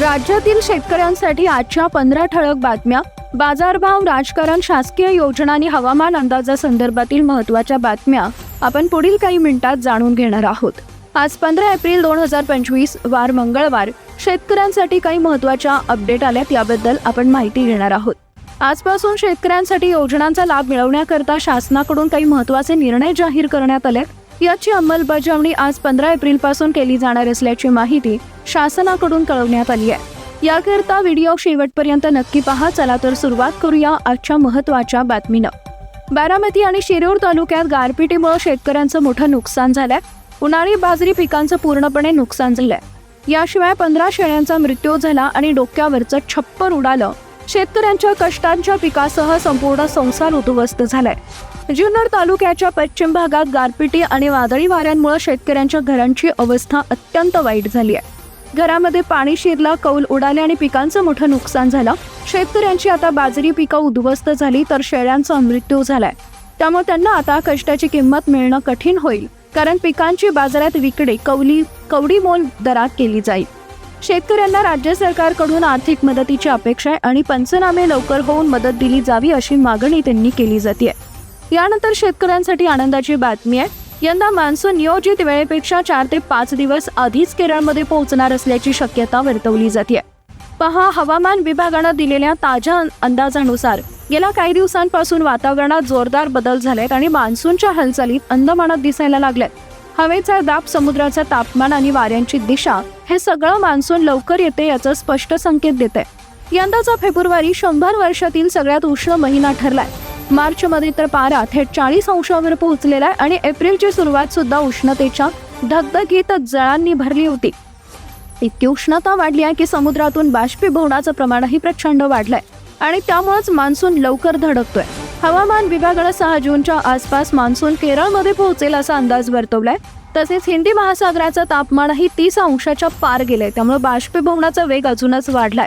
राज्यातील शेतकऱ्यांसाठी आजच्या पंधरा ठळक बातम्या. बाजारभाव राजकारण शासकीय योजना आणि हवामान अंदाजासंदर्भातील महत्त्वाच्या बातम्या आपण पुढील काही मिनिटात जाणून घेणार आहोत. आज पंधरा एप्रिल दोन हजार पंचवीस वार मंगळवार. शेतकऱ्यांसाठी काही महत्त्वाच्या अपडेट आल्यात याबद्दल आपण माहिती घेणार आहोत. आजपासून शेतकऱ्यांसाठी योजनांचा लाभ मिळवण्याकरता शासनाकडून काही महत्त्वाचे निर्णय जाहीर करण्यात आले याची अंमलबजावणी आज पंधरा एप्रिलपासून केली जाणार असल्याची माहिती शासनाकडून कळवण्यात आली आहे. याकरता व्हिडिओ शेवटपर्यंत नक्की पहा. चला तर सुरुवात करूया आजच्या महत्त्वाच्या बातमीनं. बारामती आणि शिरूर तालुक्यात गारपिटीमुळे शेतकऱ्यांचं मोठं नुकसान झालंय. उन्हाळी बाजरी पिकांचं पूर्णपणे नुकसान झालंय. याशिवाय पंधरा शेळ्यांचा मृत्यू झाला आणि डोक्यावरचं छप्पर उडालं. शेतकऱ्यांच्या कष्टांच्या पिकासह संपूर्ण संसार उद्ध्वस्त झालाय. जुन्नर तालुक्याच्या पश्चिम भागात गारपिटी आणि वादळी वाऱ्यांमुळे शेतकऱ्यांच्या घरांची अवस्था अत्यंत वाईट झाली आहे. घरामध्ये पाणी शिरला कौल उडाले आणि पिकांचं मोठं नुकसान झालं. शेतकऱ्यांची आता बाजरी पिकं उद्ध्वस्त झाली तर शेळ्यांचा मृत्यू झालाय. त्यामुळे त्यांना आता कष्टाची किंमत मिळणं कठीण होईल कारण पिकांची बाजारात विकडे कवली कवडी मोल दरात केली जाईल. शेतकऱ्यांना राज्य सरकारकडून आर्थिक मदतीची अपेक्षा आहे आणि पंचनामे लवकर होऊन मदत दिली जावी अशी मागणी त्यांनी केली जाते यानंतर शेतकऱ्यांसाठी आनंदाची बातमी आहे. यंदा मान्सून नियोजित वेळेपेक्षा चार ते पाच दिवस आधीच केरळमध्ये पोहोचणार असल्याची शक्यता वर्तवली जाते पहा हवामान विभागानं दिलेल्या ताज्या अंदाजानुसार गेल्या काही दिवसांपासून वातावरणात जोरदार बदल झालेत आणि मान्सूनच्या हालचालीत अंदमानात दिसायला लागल्यात. हवेचा दाब समुद्राचं तापमान आणि वाऱ्यांची दिशा हे सगळं मान्सून लवकर येते याचं स्पष्ट संकेत देत आहे यंदाचा फेब्रुवारी शंभर वर्षातील सगळ्यात उष्ण महिना ठरलाय. मार्चमध्ये तर पारा थेट चाळीस अंशावर पोहोचलेला आहे आणि एप्रिलची सुरुवात सुद्धा उष्णतेच्या धगधगीत जळांनी भरली होती. इतकी उष्णता वाढली आहे की समुद्रातून बाष्पीभवनाचं प्रमाणही प्रचंड वाढलंय आणि त्यामुळेच मान्सून लवकर धडकतोय. हवामान विभागानं सहा जूनच्या आसपास मान्सून केरळमध्ये पोहोचेल असा अंदाज वर्तवलाय. तसेच हिंदी महासागराचं तापमानही तीस अंशाच्या पार गेलंय. त्यामुळे बाष्पीभवनाचा वेग अजूनच वाढलाय.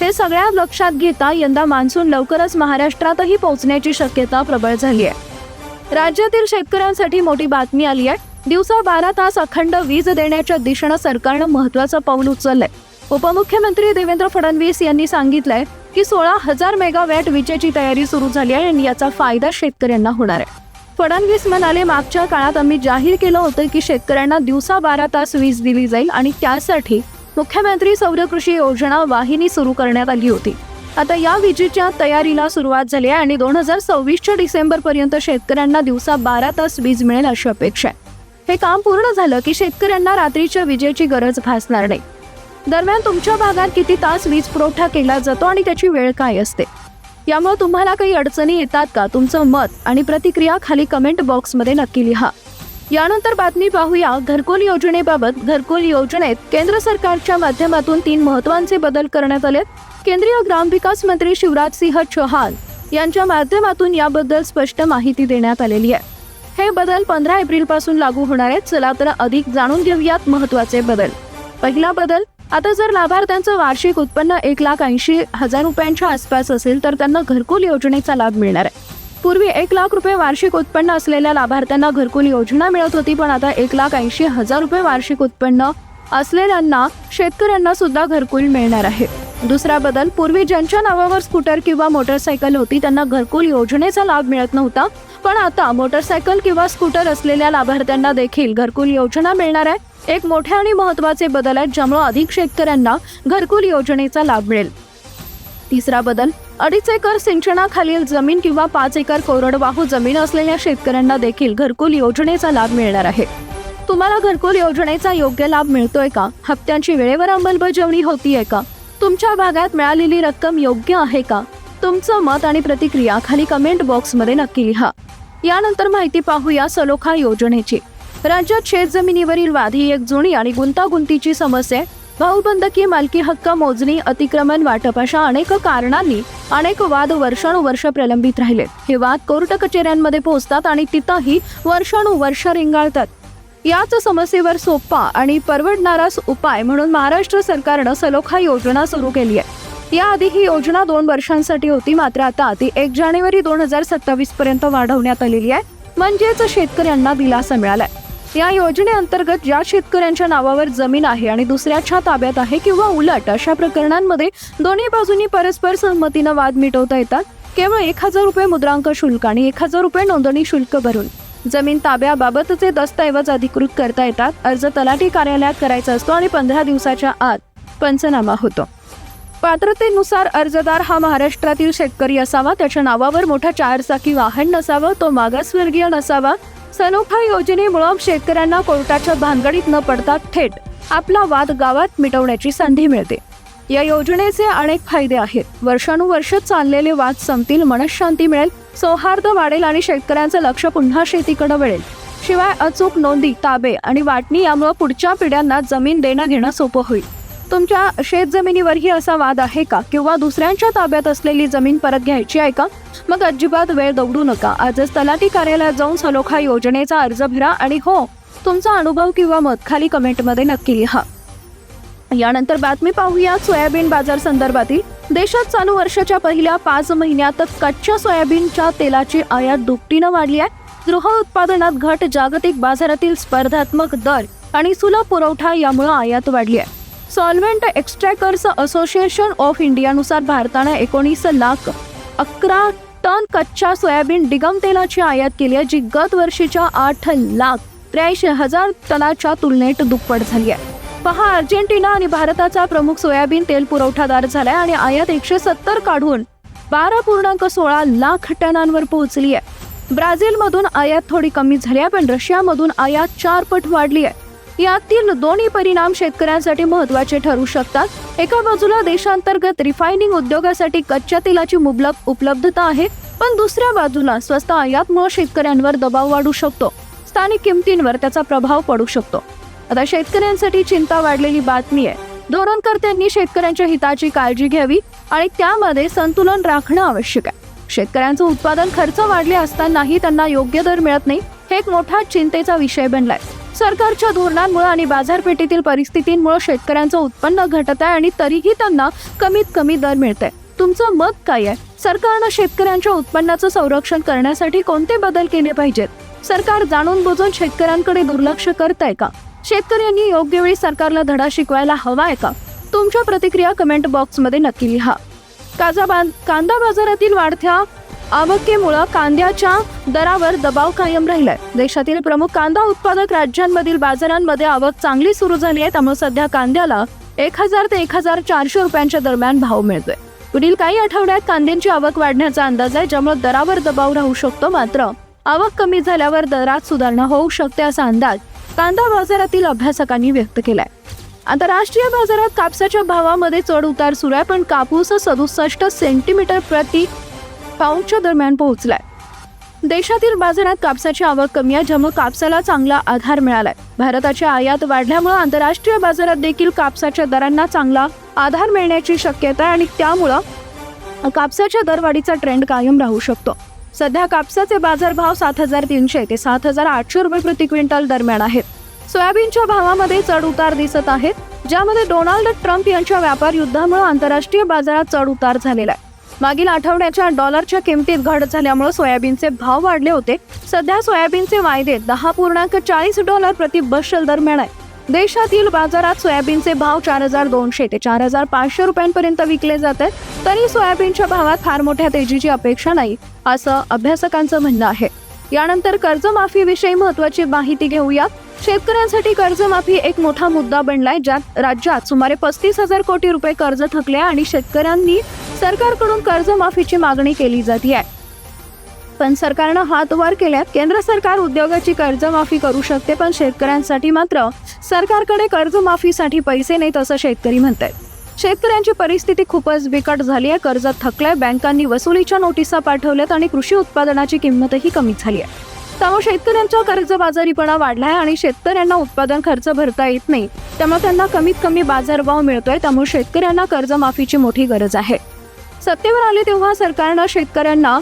हे सगळ्या लक्षात घेता यंदा मान्सून लवकरच महाराष्ट्रातही पोहोचण्याची शक्यता प्रबळ झाली आहे राज्यातील शेतकऱ्यांसाठी मोठी बातमी आली आहे. दिवसा बारा तास अखंड वीज देण्याच्या दिशेनं सरकारनं महत्वाचं पाऊल उचललंय. उपमुख्यमंत्री देवेंद्र फडणवीस यांनी सांगितलंय की सोळा हजार मेगावॅट विजेची तयारी सुरू झाली आहे आणि याचा फायदा शेतकऱ्यांना होणार आहे. फडणवीस म्हणाले मागच्या काळात आम्ही जाहीर केलं होतं की शेतकऱ्यांना दिवसा बारा तास वीज दिली जाईल आणि त्यासाठी मुख्यमंत्री सौर कृषी योजना वाहिनी सुरू करण्यात आली होती. आता या विजेच्या तयारीला सुरुवात झाली आहे आणि दोन हजार सव्वीसच्या डिसेंबर पर्यंत शेतकऱ्यांना दिवसा बारा तास वीज मिळेल अशी अपेक्षा आहे. हे काम पूर्ण झालं की शेतकऱ्यांना रात्रीच्या विजेची गरज भासणार नाही. दरम्यान तुमच्या भागात किती तास वीज पुरवठा केला जातो आणि त्याची वेळ काय असते? यामुळे तुम्हाला काही अडचणी येतात का? तुमचं मत आणि प्रतिक्रिया खाली कमेंट बॉक्समध्ये नक्की लिहा. यानंतर बातमी पाहूया. घरकुल योजनेबाबत घरकुल योजनेत केंद्र सरकारच्या माध्यमातून तीन महत्त्वाचे बदल करण्यात आले केंद्रीय ग्रामविकास मंत्री शिवराज सिंह चौहान यांच्या माध्यमातून याबद्दल स्पष्ट माहिती देण्यात आलेली आहे. हे बदल पंधरा एप्रिलपासून लागू होणार आहेत. चला तर अधिक जाणून घेऊयात महत्त्वाचे बदल. पहिला बदल आता जर लाभार्थ्यांचं वार्षिक उत्पन्न एक लाख ऐंशी हजार रुपयांच्या आसपास असेल तर त्यांना घरकुल योजनेचा लाभ मिळणार आहे. पूर्वी एक लाख रुपये वार्षिक उत्पन्न असलेल्या लाभार्थ्यांना घरकुल योजना मिळत होती पण आता एक लाख ऐंशी हजार रुपये वार्षिक उत्पन्न असलेल्यांना शेतकऱ्यांना सुद्धा घरकुल मिळणार आहे. दुसरा बदल पूर्वी ज्यांच्या नावावर स्कूटर किंवा मोटरसायकल होती त्यांना घरकुल योजनेचा लाभ मिळत नव्हता पण आता मोटरसायकल किंवा स्कूटर असलेल्या लाभार्थ्यांना देखील घरकुल योजना मिळणार आहे. एक मोठे आणि महत्त्वाचे बदल आहेत ज्यामुळे अधिक शेतकऱ्यांना घरकुल योजनेचा लाभ मिळेल. तिसरा बदल अडीच एकर सिंचनाखालील जमीन किंवा पाच एकर कोरडवाहू जमीन असलेल्या शेतकऱ्यांना देखील घरकुल योजनेचा लाभ मिळणार आहे. तुम्हाला घरकुल योजनेचा योग्य लाभ मिळतोय का? हप्त्यांची वेळेवर अंमलबजावणी होतीये का? तुमच्या भागात मिळालेली रक्कम योग्य आहे का? तुमचं मत आणि प्रतिक्रिया खाली कमेंट बॉक्समध्ये नक्की लिहा. यानंतर माहिती पाहूया सलोखा योजनेची. राज्यात शेतजमिनीवरील वाद ही एक जुनी आणि गुंतागुंतीची समस्या आहे भाऊबंदकी मालकी हक्क मोजणी अतिक्रमण वाटप अशा अनेक कारणांनी अनेक वाद वर्षानुवर्ष प्रलंबित राहिले. हे वाद कोर्ट कचेऱ्यांमध्ये पोहोचतात आणि तिथंही वर्षानुवर्ष रिंगाळतात. याच समस्येवर सोपा आणि परवडणारा उपाय म्हणून महाराष्ट्र सरकारनं सलोखा योजना सुरू केली आहे. याआधी ही योजना दोन वर्षांसाठी होती. मात्र आता ती एक जानेवारी दोन हजार सत्तावीस पर्यंत वाढवण्यात आलेली आहे. म्हणजेच शेतकऱ्यांना दिलासा मिळालाय. या योजनेअंतर्गत ज्या शेतकऱ्यांच्या नावावर जमीन आहे आणि दुसऱ्याच्या ताब्यात आहे किंवा उलट अशा प्रकरणांमध्ये दोन्ही बाजूंनी परस्पर सहमतीनं वाद मिटवता येतात. केवळ एक हजार रुपये मुद्रांक शुल्क आणि एक हजार रुपये नोंदणी शुल्क भरून. जमीन ताब्याबाबतचे दस्तऐवज अधिकृत करता येतात. अर्ज तलाठी कार्यालयात करायचा असतो आणि पंधरा दिवसाच्या आत पंचनामा होतो. पात्रतेनुसार अर्जदार हा महाराष्ट्रातील शेतकरी असावा. त्याच्या नावावर मोठा चारचाकी वाहन नसावं तो मागासवर्गीय नसावा. सनोखा योजनेमुळं शेतकऱ्यांना कोर्टाच्या भानगडीत न पडता थेट आपला वाद गावात मिटवण्याची संधी मिळते. या योजनेचे अनेक फायदे आहेत. वर्षानुवर्ष चाललेले वाद संपतील मनशांती मिळेल सौहार्द वाढेल आणि शेतकऱ्यांचं लक्ष पुन्हा शेतीकडे वळेल. शिवाय अचूक नोंदी ताबे आणि वाटणी यामुळे पुढच्या पिढ्यांना जमीन देणं घेणं सोपं होईल. तुमच्या शेतजमिनीवरही असा वाद आहे का? किंवा दुसऱ्यांच्या ताब्यात असलेली जमीन परत घ्यायची आहे का? मग अजिबात वेळ दौडू नका. आजच तलाठी कार्यालयात जाऊन सलोखा योजनेचा अर्ज भरा आणि हो तुमचा अनुभव किंवा मत खाली कमेंटमध्ये नक्की लिहा. यानंतर बातमी पाहूया सोयाबीन बाजार संदर्भातील. देशात चालू वर्षाच्या पहिल्या पाच महिन्यातच कच्च्या सोयाबीनच्या तेलाची आयात दुपटीनं वाढली आहे. गृह उत्पादनात घट जागतिक बाजारातील स्पर्धात्मक दर आणि सुलभ पुरवठा यामुळे आयात वाढली आहे. सॉल्व्हेंट एक्स्ट्रॅकर्स असोसिएशन ऑफ इंडियानुसार भारतानं एकोणीस लाख अकरा टन कच्च्या सोयाबीन डिगम तेलाची आयात केली आहे जी गत वर्षीच्या आठ लाख त्र्याऐंशी हजार टनाच्या तुलनेत दुप्पट झाली आहे. पहा अर्जेंटिना आणि भारताचा प्रमुख सोयाबीन तेल पुरवठादार झालाय आणि आयात एकशे सत्तर काढून बारा पूर्णांक सोळा लाख टनांवर पोहोचली आहे. ब्राझीलमधून आयात थोडी कमी झाली आहे पण रशियामधून आयात चार पट वाढली आहे. यातील दोन्ही परिणाम शेतकऱ्यांसाठी महत्त्वाचे ठरू शकतात. एका बाजूला देशांतर्गत रिफायनिंग उद्योगासाठी कच्च्या तेलाची मुबलक उपलब्धता आहे पण दुसऱ्या बाजूला स्वस्त आयातमुळे शेतकऱ्यांवर दबाव वाढू शकतो. स्थानिक किमतींवर त्याचा प्रभाव पडू शकतो. आता शेतकऱ्यांसाठी चिंता वाढलेली बातमी आहे. धोरणकर्त्यांनी शेतकऱ्यांच्या हिताची काळजी घ्यावी आणि त्यामध्ये संतुलन राखणं आवश्यक आहे. शेतकऱ्यांचं उत्पादन खर्च वाढले असतानाही त्यांना योग्य दर मिळत नाही हे एक मोठा चिंतेचा विषय बनलाय. सरकारच्या धोरणांमुळे आणि बाजारपेठेतील परिस्थितींमुळे शेतकऱ्यांचं उत्पन्न घटत आहे आणि तरीही त्यांना कमीत कमी दर मिळत आहे तुमचं मत काय आहे? सरकारनं शेतकऱ्यांच्या उत्पन्नाचं संरक्षण करण्यासाठी कोणते बदल केले पाहिजेत? सरकार जाणून बुजून शेतकऱ्यांकडे दुर्लक्ष करत आहे का? शेतकऱ्यांनी योग्य वेळी सरकारला धडा शिकवायला हवा आहे का? तुमच्या प्रतिक्रिया कमेंट बॉक्समध्ये नक्की लिहा. काजा बां- कांदा बाजारातील वाढत्या आवकेमुळं कांद्याच्या दरावर दबाव कायम राहिलाय. देशातील प्रमुख कांदा उत्पादक राज्यांमधील बाजारांमध्ये आवक चांगली सुरू झाली आहे त्यामुळे सध्या कांद्याला एक हजार ते एक हजार चारशे रुपयांच्या दरम्यान भाव मिळतोय. पुढील काही आठवड्यात कांद्यांची आवक वाढण्याचा अंदाज आहे ज्यामुळे दरावर दबाव राहू शकतो मात्र आवक कमी झाल्यावर दरात सुधारणा होऊ शकते असा अंदाज कांदा बाजारातील अभ्यासकांनी व्यक्त केलाय. आंतरराष्ट्रीय बाजारात कापसाच्या भावामध्ये चढ उतार सुरू आहे पण कापूस सदुसष्ट सेंटीमीटर प्रति पाऊंडच्या दरम्यान पोहोचलाय. देशातील बाजारात कापसाची आवक कमी आहे ज्यामुळे कापसाला चांगला आधार मिळालाय. भारताची आयात वाढल्यामुळे आंतरराष्ट्रीय बाजारात देखील कापसाच्या दरांना चांगला आधार मिळण्याची शक्यता आहे आणि त्यामुळं कापसाच्या दरवाढीचा ट्रेंड कायम राहू शकतो. सध्या कापसाचे बाजारभाव सात हजार तीनशे ते सात हजार आठशे रुपये प्रति क्विंटल दरम्यान आहेत. सोयाबीनच्या भावामध्ये चढ उतार दिसत आहेत ज्यामध्ये डोनाल्ड ट्रम्प यांच्या व्यापार युद्धामुळे आंतरराष्ट्रीय बाजारात चढ उतार झालेला आहे. मागील आठवड्याच्या डॉलरच्या किमतीत घट झाल्यामुळे सोयाबीनचे भाव वाढले होते. सध्या सोयाबीनचे वायदे दहा पूर्णांक चाळीस डॉलर प्रति बशल दरम्यान आहे. देशातील बाजारात सोयाबीनचे भाव चार हजार दोनशे ते चार हजार पाचशे रुपयांपर्यंत विकले जात आहेत. तरी सोयाबीनच्या भावात फार मोठ्या तेजीची अपेक्षा नाही असं अभ्यासकांचं म्हणणं आहे. यानंतर कर्जमाफीविषयी महत्वाची माहिती घेऊया. शेतकऱ्यांसाठी कर्जमाफी एक मोठा मुद्दा बनलाय ज्यात राज्यात सुमारे पस्तीस हजार कोटी रुपये कर्ज थकले आणि शेतकऱ्यांनी सरकारकडून कर्जमाफीची मागणी केली जाते आहे. पण सरकारनं हातवार केल्यात केंद्र सरकार उद्योगाची कर्जमाफी करू शकते पण शेतकऱ्यांसाठी मात्र सरकारकडे कर्जमाफीसाठी पैसे नाहीत असं शेतकरी म्हणत आहेत शेतकऱ्यांची परिस्थिती खूपच बिकट झाली आहे. कर्ज थकलंय बँकांनी वसुलीच्या नोटिसा पाठवल्यात आणि कृषी उत्पादनाची किंमतही कमी झाली आहे. त्यामुळे शेतकऱ्यांचा कर्जबाजारीपणा वाढलाय आणि शेतकऱ्यांना उत्पादन खर्च भरता येत नाही. त्यामुळे त्यांना कमीत कमी बाजारभाव मिळतोय. त्यामुळे शेतकऱ्यांना कर्जमाफीची मोठी गरज आहे. सत्तेवर आले तेव्हा सरकारनं शेतकऱ्यांना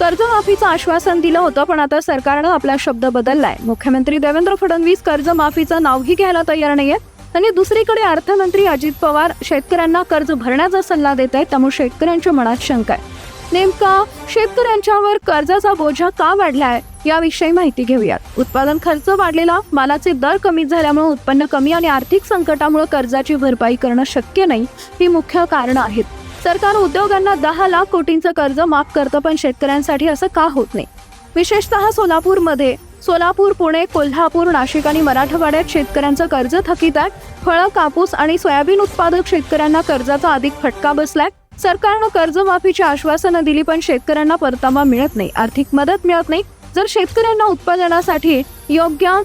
कर्जमाफीचं आश्वासन दिलं होतं पण आता सरकारनं आपला शब्द बदललाय. मुख्यमंत्री देवेंद्र फडणवीस कर्जमाफीचं नावही घ्यायला तयार नाहीये आणि दुसरीकडे अर्थमंत्री अजित पवार शेतकऱ्यांना कर्ज भरण्याचा सल्ला देत आहेत त्यामुळे शेतकऱ्यांच्या मनात शंका आहे. नेमका शेतकऱ्यांच्यावर कर्जाचा बोजा का वाढलाय याविषयी माहिती घेऊयात. उत्पादन खर्च वाढलेला मालाचे दर कमी झाल्यामुळे उत्पन्न कमी आणि आर्थिक संकटामुळे कर्जाची भरपाई करणं शक्य नाही ही मुख्य कारणं आहेत. सरकार उद्योगांना दहा लाख कोटींचं कर्ज माफ करतं पण शेतकऱ्यांसाठी असं का होत नाही? विशेषतः सोलापूरमध्ये. सोलापूर पुणे कोल्हापूर नाशिक आणि मराठवाड्यात शेतकऱ्यांचं कर्ज थकीत आहे फळं कापूस आणि सोयाबीन उत्पादक शेतकऱ्यांना कर्जाचा अधिक फटका बसलाय. सरकारनं कर्जमाफीची आश्वासनं दिली पण शेतकऱ्यांना परतावा मिळत नाही. आर्थिक मदत मिळत नाही. जर शेतकऱ्यांना उत्पादनासाठी योग्य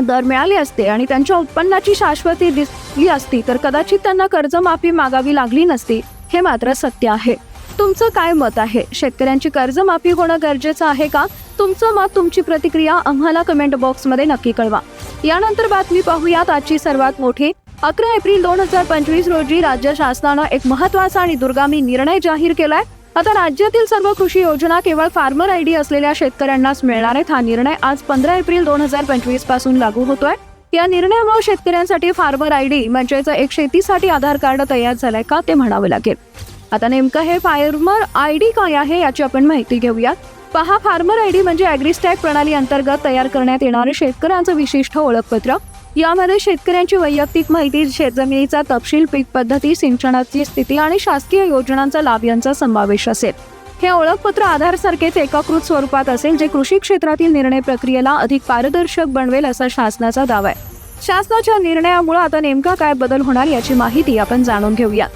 दर मिळाले असते आणि त्यांच्या उत्पन्नाची शाश्वती दिसली असती तर कदाचित त्यांना कर्जमाफी मागावी लागली नसती. हे मात्र सत्य आहे. तुमचं काय मत आहे? शेतकऱ्यांची कर्जमाफी होणं गरजेचं आहे का? तुमचं मत तुमची प्रतिक्रिया आम्हाला कमेंट बॉक्समध्ये नक्की कळवा. यानंतर बातमी पाहूयात आजची सर्वात मोठी. अकरा एप्रिल दोन हजार पंचवीस रोजी राज्य शासनानं एक महत्त्वाचा आणि दुर्गामी निर्णय जाहीर केलाय. आता राज्यातील सर्व कृषी योजना केवळ फार्मर आय डी असलेल्या शेतकऱ्यांनाच मिळणार आहेत. हा निर्णय आज पंधरा एप्रिल दोन हजार पंचवीसपासून लागू होतोय. या निर्णयामुळे शेतकऱ्यांसाठी फार्मर आय डी म्हणजेच एक शेतीसाठी आधार कार्ड तयार झालंय का ते म्हणावं लागेल. आता नेमकं हे फार्मर आय डी काय आहे याची आपण माहिती घेऊया पहा फार्मर आय डी म्हणजे ॲग्रिस्टॅग प्रणाली अंतर्गत तयार करण्यात येणारे शेतकऱ्यांचं विशिष्ट ओळखपत्र. यामध्ये शेतकऱ्यांची वैयक्तिक माहिती शेतजमिनीचा तपशील पीक पद्धती सिंचनाची स्थिती आणि शासकीय योजनांचा लाभ यांचा समावेश असेल. हे ओळखपत्र आधारसारखेच एकाकृत स्वरूपात असेल जे कृषी क्षेत्रातील निर्णय प्रक्रियेला अधिक पारदर्शक बनवेल असा शासनाचा दावा आहे. शासनाच्या निर्णयामुळे आता नेमका काय बदल होणार याची माहिती आपण जाणून घेऊया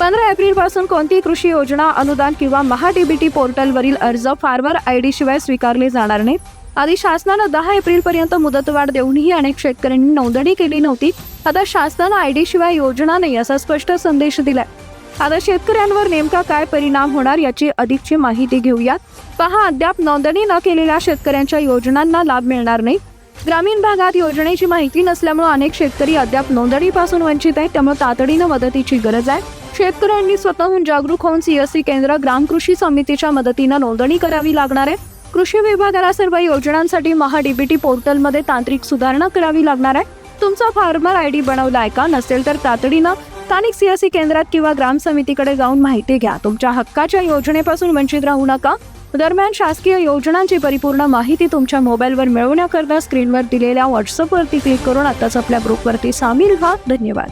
पंधरा एप्रिलपासून कोणती कृषी योजना अनुदान किंवा महाडीबीटी पोर्टलवरील अर्ज फार्मर आय डी शिवाय स्वीकारले जाणार नाहीत? आधी शासनानं दहा एप्रिल पर्यंत मुदतवाढ देऊनही अनेक शेतकऱ्यांनी नोंदणी केली नव्हती. आता शासनानं आय डी शिवाय योजना नाही असा स्पष्ट संदेश दिलाय. आता शेतकऱ्यांवर नेमका काय परिणाम होणार याची अधिकची माहिती घेऊयात. पहा अद्याप नोंदणी न केलेल्या शेतकऱ्यांच्या योजनांना लाभ मिळणार नाही. ग्रामीण भागात योजनेची माहिती नसल्यामुळे अनेक शेतकरी अद्याप नोंदणीपासून वंचित आहेत त्यामुळे तातडीनं मदतीची गरज आहे. शेतकऱ्यांनी स्वतःहून जागरूक होऊन सीएससी केंद्र ग्राम कृषी समितीच्या मदतीनं नोंदणी करावी लागणार आहे. कृषी विभागाला सर्व योजनांसाठी महाडीबीटी पोर्टलमध्ये तांत्रिक सुधारणा करावी लागणार आहे. तुमचा फार्मर आय डी बनवला आहे का? नसेल तर तातडीनं स्थानिक सीएससी केंद्रात किंवा ग्राम समितीकडे जाऊन माहिती घ्या. तुमच्या हक्काच्या योजनेपासून वंचित राहू नका. दरम्यान शासकीय योजनांची परिपूर्ण माहिती तुमच्या मोबाईलवर मिळवण्याकरता स्क्रीनवर दिलेल्या व्हॉट्सअपवरती क्लिक करून आताच आपल्या ग्रुपवरती सामील व्हा. धन्यवाद.